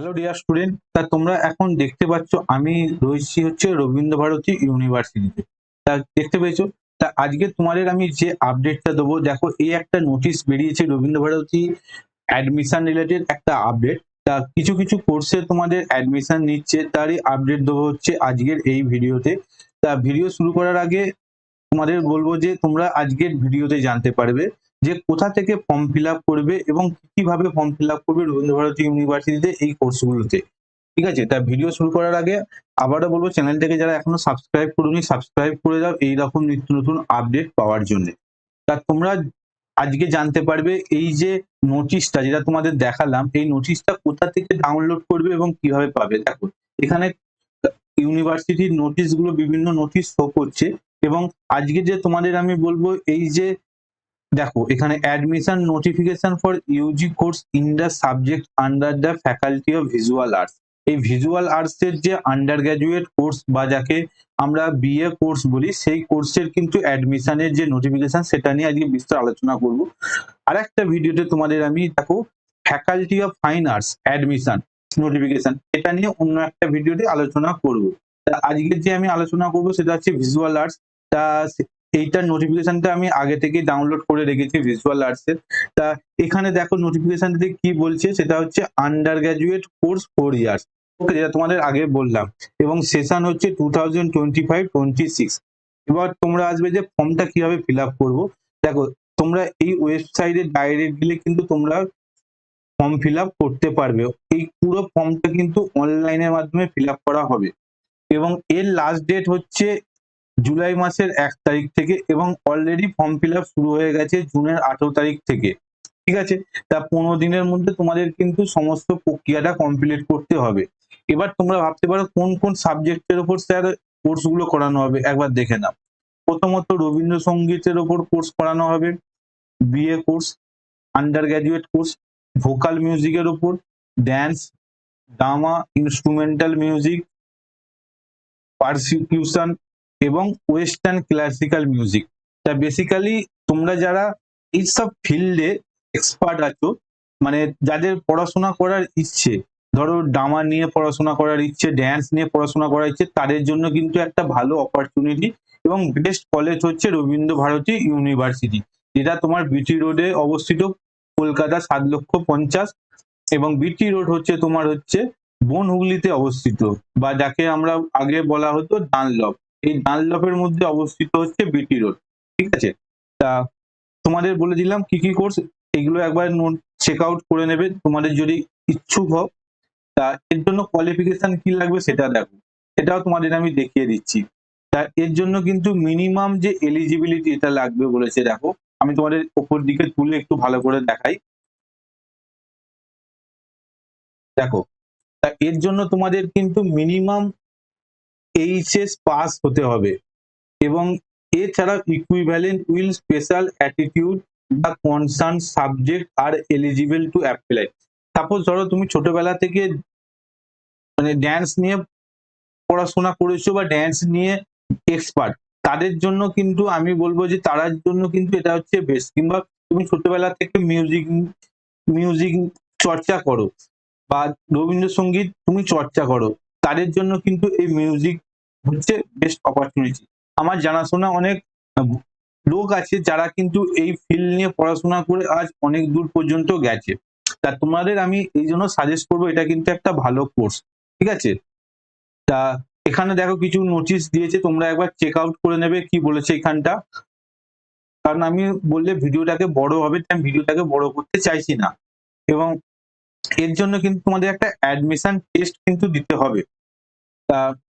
Hello dear student তা তোমরা এখন দেখতে পাচ্ছ, আমি রয়েছি হচ্ছে রবীন্দ্র ভারতী ইউনিভার্সিটিতে তা দেখতে পেয়েছ? তা আজকে তোমাদের আমি যে আপডেটটা দেবো, দেখো, এই একটা নোটিশ বেরিয়েছে রবীন্দ্র ভারতী অ্যাডমিশন রিলেটেড একটা আপডেট তা কিছু কিছু কোর্সে তোমাদের অ্যাডমিশন নিচ্ছে, তারই আপডেট দেবো হচ্ছে আজকের এই ভিডিওতে তা ভিডিও শুরু করার আগে তোমাদের বলব যে তোমরা আজকের ভিডিওতে জানতে পারবে। যে কোথা থেকে ফর্ম ফিল করবে এবং কীভাবে ফর্ম ফিল করবে রবীন্দ্র ভারতী ইউনিভার্সিটিতে এই কোর্সগুলোতে ঠিক আছে? তা ভিডিও শুরু করার আগে আবারও বলব চ্যানেলটাকে যারা এখনও সাবস্ক্রাইব করুনি সাবস্ক্রাইব করে দাও এই রকম নিত্য নতুন আপডেট পাওয়ার জন্য। তা তোমরা আজকে জানতে পারবে এই যে নোটিশটা যেটা তোমাদের দেখালাম, এই নোটিশটা কোথা থেকে ডাউনলোড করবে এবং কীভাবে পাবে? দেখো, এখানে ইউনিভার্সিটির নোটিশগুলো বিভিন্ন নোটিশ শো করছে এবং আজকে যে তোমাদের আমি বলব এই যে দেখো, এখানে admission notification for UG course in the subject under the faculty of visual arts এই ভিজুয়াল আর্টস এর যে আন্ডার গ্র্যাজুয়েট কোর্স বা যাকে আমরা বিএ কোর্স বলি, সেই কোর্সের কিন্তু অ্যাডমিশনের যে নোটিফিকেশন সেটা নিয়ে আজকে বিস্তার আলোচনা করব। আর একটা ভিডিওতে তোমাদের আমি দেখো faculty of fine arts admission notification এটা নিয়ে অন্য একটা ভিডিওতে আলোচনা করব। আজকে যে আমি আলোচনা করব, সেটা হচ্ছে ভিজুয়াল আর্টস তা এইটার নোটিফিকেশনটা আমি আগে থেকে ডাউনলোড করে রেখেছি ভিজুয়াল আর্টস এর। তা এখানে দেখো নোটিফিকেশনটাতে কি বলছে? সেটা হচ্ছে under graduate course four years okay যেটা তোমাদের আগে বললাম। এবং সেশন হচ্ছে two thousand twenty five twenty six এবার তোমরা আসবে যে ফর্মটা কীভাবে ফিল আপ করব। দেখো, তোমরা এই ওয়েবসাইটে ডাইরেক্ট গেলে কিন্তু তোমরা ফর্ম ফিল আপ করতে পারবে। এই পুরো ফর্মটা কিন্তু অনলাইনের মাধ্যমে ফিল আপ করা হবে। এবং এর লাস্ট ডেট হচ্ছে জুলাই মাসের এক তারিখ থেকে এবং অলরেডি ফর্ম ফিল শুরু হয়ে গেছে জুনের আঠেরো তারিখ থেকে। ঠিক আছে? তা পনেরো দিনের মধ্যে তোমাদের কিন্তু সমস্ত প্রক্রিয়াটা কমপ্লিট করতে হবে। এবার তোমরা ভাবতে পারো কোন কোন সাবজেক্টের উপর স্যার কোর্সগুলো করানো হবে, একবার দেখে নাও। প্রথমত রবীন্দ্রসঙ্গীতের ওপর কোর্স করানো হবে BA course under graduate course vocal মিউজিকের ওপর dance drama instrumental music percussion এবং ওয়েস্টার্ন ক্লাসিক্যাল মিউজিক তা বেসিক্যালি তোমরা যারা এইসব ফিল্ডে এক্সপার্ট আছো মানে যাদের পড়াশোনা করার ইচ্ছে, ধরো ড্রামা নিয়ে পড়াশোনা করার ইচ্ছে ড্যান্স নিয়ে পড়াশোনা করার ইচ্ছে, তাদের জন্য কিন্তু একটা ভালো অপরচুনিটি এবং বেস্ট কলেজ হচ্ছে রবীন্দ্র ভারতী ইউনিভার্সিটি যেটা তোমার বিটি রোডে অবস্থিত, কলকাতা সাত লক্ষ পঞ্চাশ এবং বিটি রোড হচ্ছে তোমার হচ্ছে বন হুগলিতে অবস্থিত, বা যাকে আমরা আগে বলা হতো ডানলপ। এই ডানলপের মধ্যে অবস্থিত হচ্ছে বিটি রোড, ঠিক আছে? তা তোমাদের বলে দিলাম কি কি কোর্স এগুলো একবার চেক আউট করে নেবে। তোমাদের যদি ইচ্ছুক হও, তা এর জন্য কোয়ালিফিকেশন কি লাগবে সেটা দেখো। সেটাও তোমাদের আমি দেখিয়ে দিচ্ছি। তা এর জন্য কিন্তু মিনিমাম যে এলিজিবিলিটি এটা লাগবে বলেছে, দেখো। আমি তোমাদের ওপর দিকে তুলে একটু ভালো করে দেখাই। দেখো, তা এর জন্য তোমাদের কিন্তু মিনিমাম এইচএস পাস হতে হবে। এবং এছাড়া ইকুইভ্যালেন্ট উইল স্পেশাল অ্যাটিটিউড বা কনসার্ন সাবজেক্ট আর এলিজিবল টু অ্যাপ্লাই সাপোজ ধরো তুমি ছোটবেলা থেকে মানে ড্যান্স নিয়ে পড়াশোনা করেছ বা ড্যান্স নিয়ে এক্সপার্ট তাদের জন্য কিন্তু আমি বলব যে তারার জন্য কিন্তু এটা হচ্ছে বেস্ট কিংবা তুমি ছোটবেলা থেকে মিউজিক মিউজিক চর্চা করো বা রবীন্দ্রসঙ্গীত তুমি চর্চা করো। তাদের জন্য কিন্তু এই মিউজিক হচ্ছে বেস্ট অপরচুনিটি আমার জানাশোনা অনেক লোক আছে যারা কিন্তু এই ফিল্ড নিয়ে পড়াশোনা করে আজ অনেক দূর পর্যন্ত গেছে। তা তোমাদের আমি এই জন্য সাজেস্ট করব, এটা কিন্তু একটা ভালো কোর্স ঠিক আছে? তা এখানে দেখো কিছু নোটিশ দিয়েছে, তোমরা একবার চেক আউট করে নেবে কি বলেছে এখানটা। কারণ আমি বললে ভিডিওটাকে বড় হবে, তাই আমি ভিডিওটাকে বড় করতে চাইছি না। এবং এর জন্য কিন্তু তোমাদের একটা অ্যাডমিশন টেস্ট কিন্তু দিতে হবে।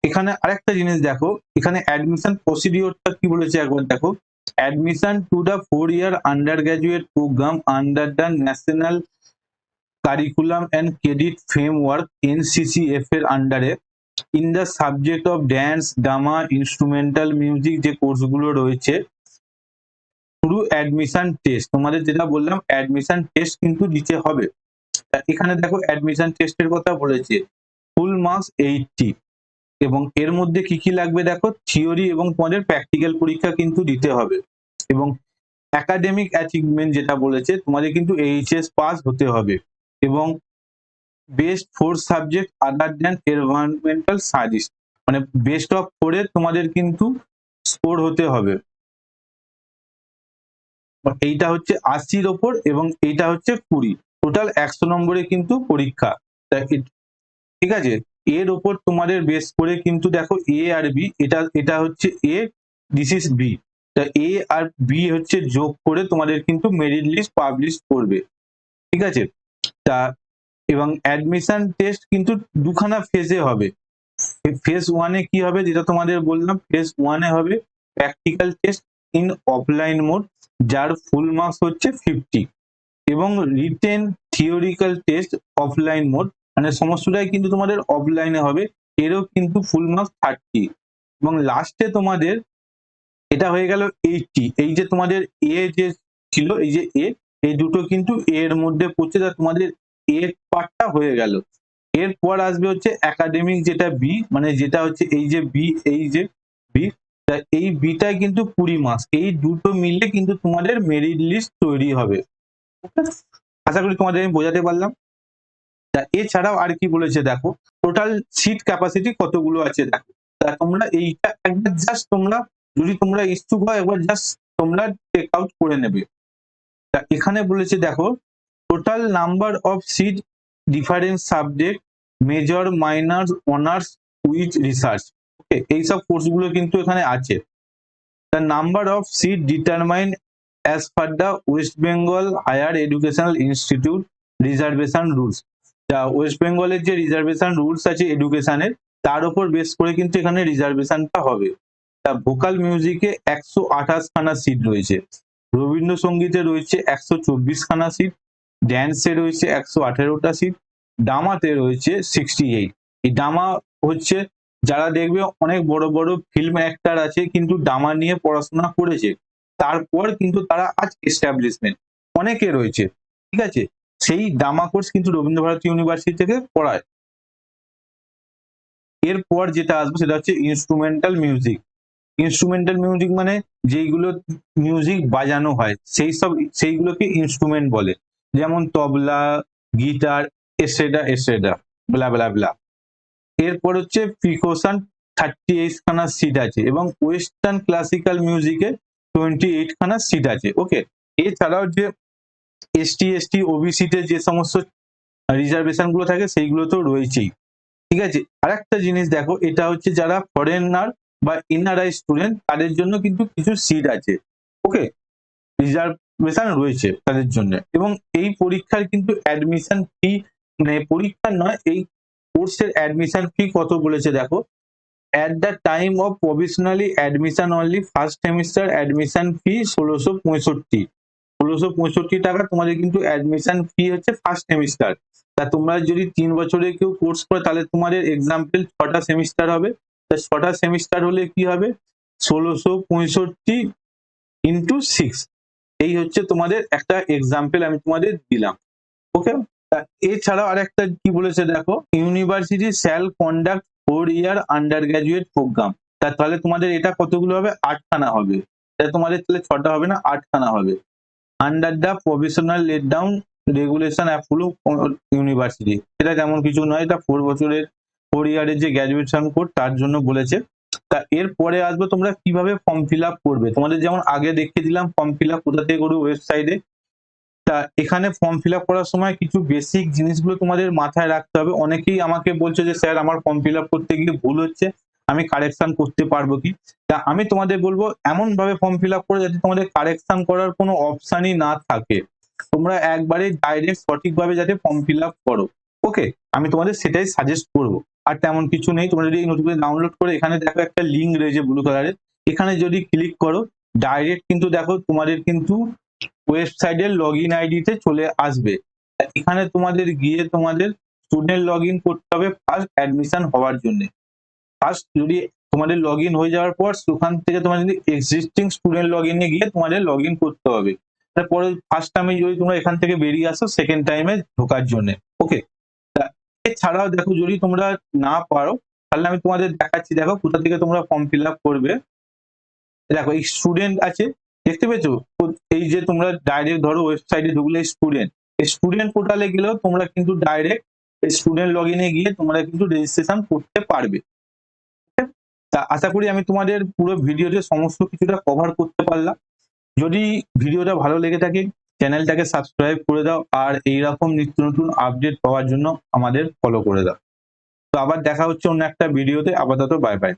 এখানে আরেকটা জিনিস দেখো, এখানে অ্যাডমিশন প্রসিডিওরটা কি বলেছে একবার দেখো। Admission to the four year under graduate program under the national curriculum and credit framework NCCF এর আন্ডারে in the subject of dance drama instrumental music যে কোর্সগুলো রয়েছে থ্রু অ্যাডমিশন টেস্ট তোমাদের যেটা বললাম অ্যাডমিশন টেস্ট কিন্তু দিতে হবে। এখানে দেখো অ্যাডমিশন টেস্টের কথা বলেছে। ফুল মার্কস এইটটি এবং এর মধ্যে কি কি লাগবে দেখো? থিওরি এবং তোমাদের প্র্যাকটিক্যাল পরীক্ষা কিন্তু দিতে হবে। এবং একাডেমিক অ্যাচিভমেন্ট যেটা বলেছে, তোমাদের কিন্তু এইচএস পাস হতে হবে। এবং best four subject other than environmental service মানে বেস্ট অফ ফোরে তোমাদের কিন্তু স্কোর হতে হবে। এইটা হচ্ছে আশির ওপর এবং এইটা হচ্ছে কুড়ি। টোটাল একশো নম্বরে কিন্তু পরীক্ষা। ঠিক আছে? এর ওপর তোমাদের বেস করে কিন্তু দেখো এ আর বি এটা এটা হচ্ছে এ দিস ইজ বি তা এ আর বি হচ্ছে যোগ করে তোমাদের কিন্তু মেরিট লিস্ট পাবলিশ করবে। ঠিক আছে? তা এবং অ্যাডমিশন টেস্ট কিন্তু দুখানা ফেজে হবে। ফেজ ওয়ানে কি হবে? যেটা তোমাদের বললাম ফেজ ওয়ানে হবে practical test in offline mode যার ফুল মার্কস হচ্ছে ফিফটি এবং written theoretical test offline mode মানে সমস্তটাই কিন্তু তোমাদের অফলাইনে হবে, এরও কিন্তু ফুল মার্কস থার্টি এবং লাস্টে তোমাদের এটা হয়ে গেল এইটটি এই যে তোমাদের এ যে ছিল, এই যে এ এই দুটো কিন্তু এর মধ্যে পড়ছে যা তোমাদের এ পার্টটা হয়ে গেল। এরপর আসবে হচ্ছে একাডেমিক যেটা বি মানে যেটা হচ্ছে এই যে বি এই যে বি এই বিটাই কিন্তু কুড়ি মাস এই দুটো মিলে কিন্তু তোমাদের মেরিট লিস্ট তৈরি হবে। আশা করি তোমাদের আমি বোঝাতে পারলাম। এছাড়াও আর কি বলেছে দেখো টোটাল সিট ক্যাপাসিটি কতগুলো আছে দেখো। তা তোমরা এইটা একবার জাস্ট তোমরা, যদি তোমরা ইচ্ছুক হয় একবার জাস্ট তোমরা টেক আউট করে নেবে। তা এখানে বলেছে দেখো total number of seat different subject major minors honours with research okay এইসব কোর্সগুলো কিন্তু এখানে আছে। The number of seat determine as per the West Bengal higher educational institute reservation rules যা ওয়েস্ট বেঙ্গলের যে রিজার্ভেশন রুলস আছে এডুকেশনের তার উপর বেস করে কিন্তু এখানে রিজার্ভেশনটা হবে। তা ভোকাল মিউজিকে একশো আঠাশ খানা সিট রয়েছে। রবীন্দ্রসঙ্গীতে রয়েছে একশো চব্বিশ খানা সিট ড্যান্সে রয়েছে একশো আঠেরোটা সিট ডামাতে রয়েছে সিক্সটি এইট এই ডামা হচ্ছে, যারা দেখবে অনেক বড় বড় ফিল্ম অ্যাক্টার আছে, কিন্তু ডামা নিয়ে পড়াশোনা করেছে। তারপর কিন্তু তারা আজ এস্টাবলিশমেন্ট অনেকে রয়েছে, ঠিক আছে? সেই ডামা কোর্স কিন্তু রবীন্দ্রভারতী ইউনিভার্সিটি থেকে পড়ায়। এরপর যেটা আসবে সেটা হচ্ছে ইনস্ট্রুমেন্টাল মিউজিক ইনস্ট্রুমেন্টাল মিউজিক মানে যেইগুলো মিউজিক বাজানো হয়, সেই সব, সেইগুলোকে ইনস্ট্রুমেন্ট বলে। যেমন তবলা গিটার এসেডা এসেডা ব্লা ব্লা ব্লা এরপর হচ্ছে প্রিকশন থার্টি এইট খানা সিট আছে এবং ওয়েস্টার্ন ক্লাসিক্যাল মিউজিকে টোয়েন্টি এইট খানা সিট আছে ওকে এছাড়াও যে এসটি এসটি ওবিসিতে যে সমস্ত রিজার্ভেশনগুলো থাকে, সেইগুলো তো রয়েছেই, ঠিক আছে? আরেকটা জিনিস দেখো, এটা হচ্ছে যারা ফরেনার বা এনআরআই স্টুডেন্ট তাদের জন্য কিন্তু কিছু সিট আছে ওকে রিজার্ভেশন রয়েছে তাদের জন্য, এবং এই পরীক্ষার কিন্তু অ্যাডমিশন ফি মানে পরীক্ষার নয়, এই কোর্সের অ্যাডমিশন ফি কত বলেছে দেখো? At the time of provisionally admission only first semester admission fee ষোলোশো পঁয়ষট্টি। ষোলোশো পঁয়ষট্টি টাকা তোমাদের কিন্তু অ্যাডমিশন ফি হচ্ছে ফার্স্ট সেমিস্টার তা তোমরা যদি তিন বছরে কেউ কোর্স করে, তাহলে তোমাদের এক্সাম্পল ছটা সেমিস্টার হবে। তা ছটা সেমিস্টার হলে কি হবে? ষোলোশো পঁয়ষট্টি ইন্টু সিক্স এই হচ্ছে তোমাদের একটা এক্সাম্পল আমি তোমাদের দিলাম। ওকে এছাড়াও আরেকটা কি বলেছে দেখো? University shall conduct four year under graduate program তাহলে তোমাদের এটা কতগুলো হবে? আটখানা হবে। তা তোমাদের তাহলে ছটা হবে না? আটখানা হবে। Under the professional laid down regulation approve university এটা তেমন কিছু নয়, এটা ফোর বছরের ফোর ইয়ারের যে গ্র্যাজুয়েশন কোর্স তার জন্য বলেছে। তা এরপরে আসবে তোমরা কীভাবে ফর্ম ফিল আপ করবে? তোমাদের যেমন আগে দেখিয়ে দিলাম ফর্ম ফিল আপ কোথা থেকে করবে? ওয়েবসাইটে তা এখানে ফর্ম ফিল করার সময় কিছু বেসিক জিনিসগুলো তোমাদের মাথায় রাখতে হবে। অনেকেই আমাকে বলছে যে, স্যার, আমার ফর্ম ফিল করতে গিয়ে ভুল হচ্ছে, আমি কারেকশন করতে পারব কি? তা আমি তোমাদের বলব এমন ভাবে ফর্ম ফিল করে যাতে তোমাদের কারেকশন করার কোনো অপশানই না থাকে। তোমরা একবারে ডাইরেক্ট সঠিকভাবে যাতে ফর্ম ফিল করো। ওকে আমি তোমাদের সেটাই সাজেস্ট করব। আর তেমন কিছু নেই, তোমরা যদি নোটগুলো ডাউনলোড করে, এখানে দেখো একটা লিঙ্ক রয়েছে ব্লু কালারের এখানে যদি ক্লিক করো ডাইরেক্ট কিন্তু দেখো তোমাদের কিন্তু ওয়েবসাইটের লগ ইন আইডিতে চলে আসবে। এখানে তোমাদের গিয়ে তোমাদের স্টুডেন্ট লগ ইন করতে হবে ফার্স্ট অ্যাডমিশন হওয়ার জন্য। ফার্স্ট যদি তোমাদের লগ ইন হয়ে যাওয়ার পর সেখান থেকে তোমার যদি এক্সিস্টিং স্টুডেন্ট লগ ইনে গিয়ে তোমাদের লগ ইন করতে হবে। তারপরে ফার্স্ট টাইমে যদি তোমরা এখান থেকে বেরিয়ে আসো সেকেন্ড টাইমে ঢোকার জন্য। ওকে এছাড়াও দেখো যদি তোমরা না পারো, তাহলে আমি তোমাদের দেখাচ্ছি, দেখো কোথা থেকে তোমরা ফর্ম ফিল আপ করবে। দেখো এই স্টুডেন্ট আছে, দেখতে পেয়েছ? এই যে তোমরা ডাইরেক্ট ধরো ওয়েবসাইটে ঢুকলে স্টুডেন্ট স্টুডেন্ট পোর্টালে গেলেও তোমরা কিন্তু ডাইরেক্ট স্টুডেন্ট লগ ইনে গিয়ে তোমরা কিন্তু রেজিস্ট্রেশন করতে পারবে? তা আশা করি আমি তোমাদের পুরো ভিডিওতে সমস্ত কিছুটা কভার করতে পারলাম। যদি ভিডিওটা ভালো লেগে থাকে চ্যানেলটাকে সাবস্ক্রাইব করে দাও আর এইরকম নিত্য নতুন আপডেট পাওয়ার জন্য আমাদের ফলো করে দাও। তো আবার দেখা হচ্ছে অন্য একটা ভিডিওতে আপাতত বাই বাই